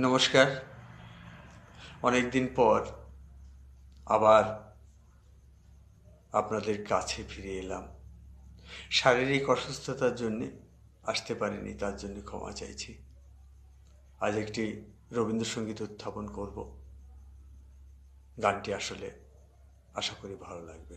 নমস্কার। অনেক দিন পর আবার আপনাদের কাছে ফিরে এলাম। শারীরিক অসুস্থতার জন্যে আসতে পারিনি, তার জন্য ক্ষমা চাইছি। আজ একটি রবীন্দ্রসঙ্গীত উত্থাপন করব। গানটি আসলে আশা করি ভালো লাগবে।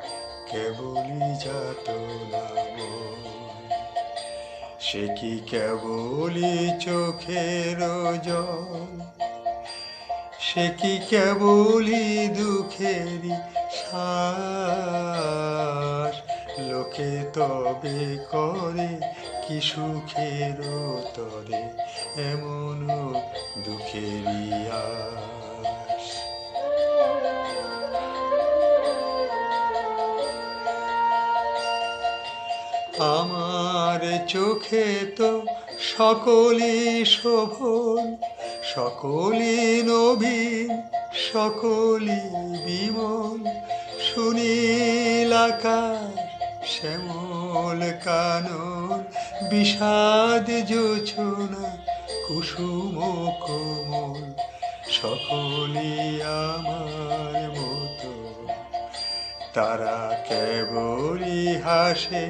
কেবলই যাত সে কি কেবলই চোখের জল? সে কি কেবলই দুঃখেরই শ্বাস? লোকে তবে করে কি সুখের তরে এমন দুঃখেরই আমার চোখে তো সকলই শোভন, সকলই নবীন, সকলই বিমল। সুনীল শ্যামল কানন, বিষাদ যোচনা কুসুম কোমল, সকলই আমার মতো। তারা কেবলই হাসে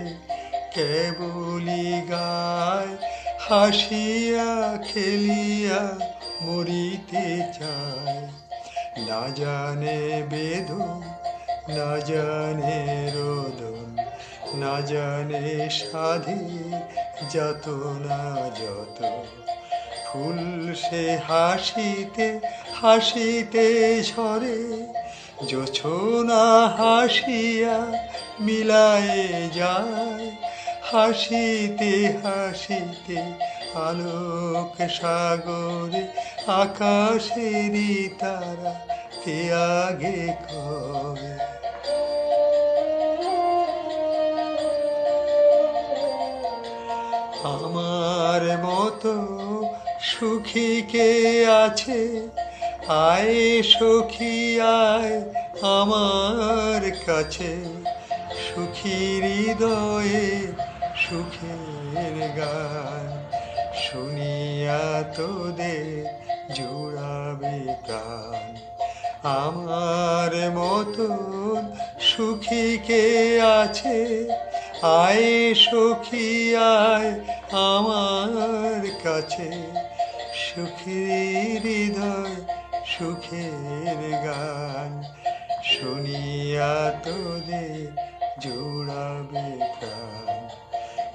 কেবলই গায়, হাসিয়া খেলিয়া মরিতে চায়। না জানে বেদন, না জানে রোদন, না জানে সাধে যত না যত। ফুল সে হাসিতে হাসিতে ঝরে জোছনা হাসিয়া মিলায়ে যায়। হাসিতে হাসিতে আলোক সাগরে আকাশেরই তারা তে আগে কয় আমার মতো সুখী কে আছে? আয় সখী, আয় আমার কাছে। সুখী হৃদয়ে সুখের গান শুনিয়া তোদের জুড়াবে প্রাণ। আমার মতন সুখী কে আছে? আয় সখী, আয় আমার কাছে। সুখের হৃদয় সুখের গান শুনিয়া তোদের জোড়াবে প্রাণ।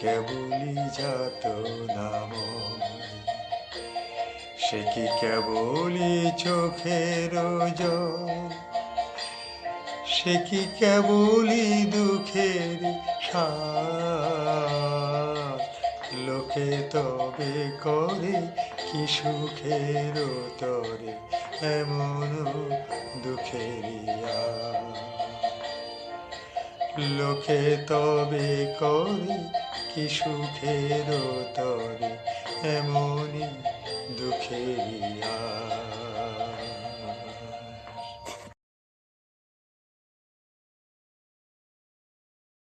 কেবলই যাত নাম। সে কি কেবলই চোখের জল? সে কি কেবলই দুঃখের লোকে তবে করে কি সুখের তরে, এমন দুঃখেরিয়া লোকে তবে করে কি সুখের তরে এমনই দুঃখেরিয়া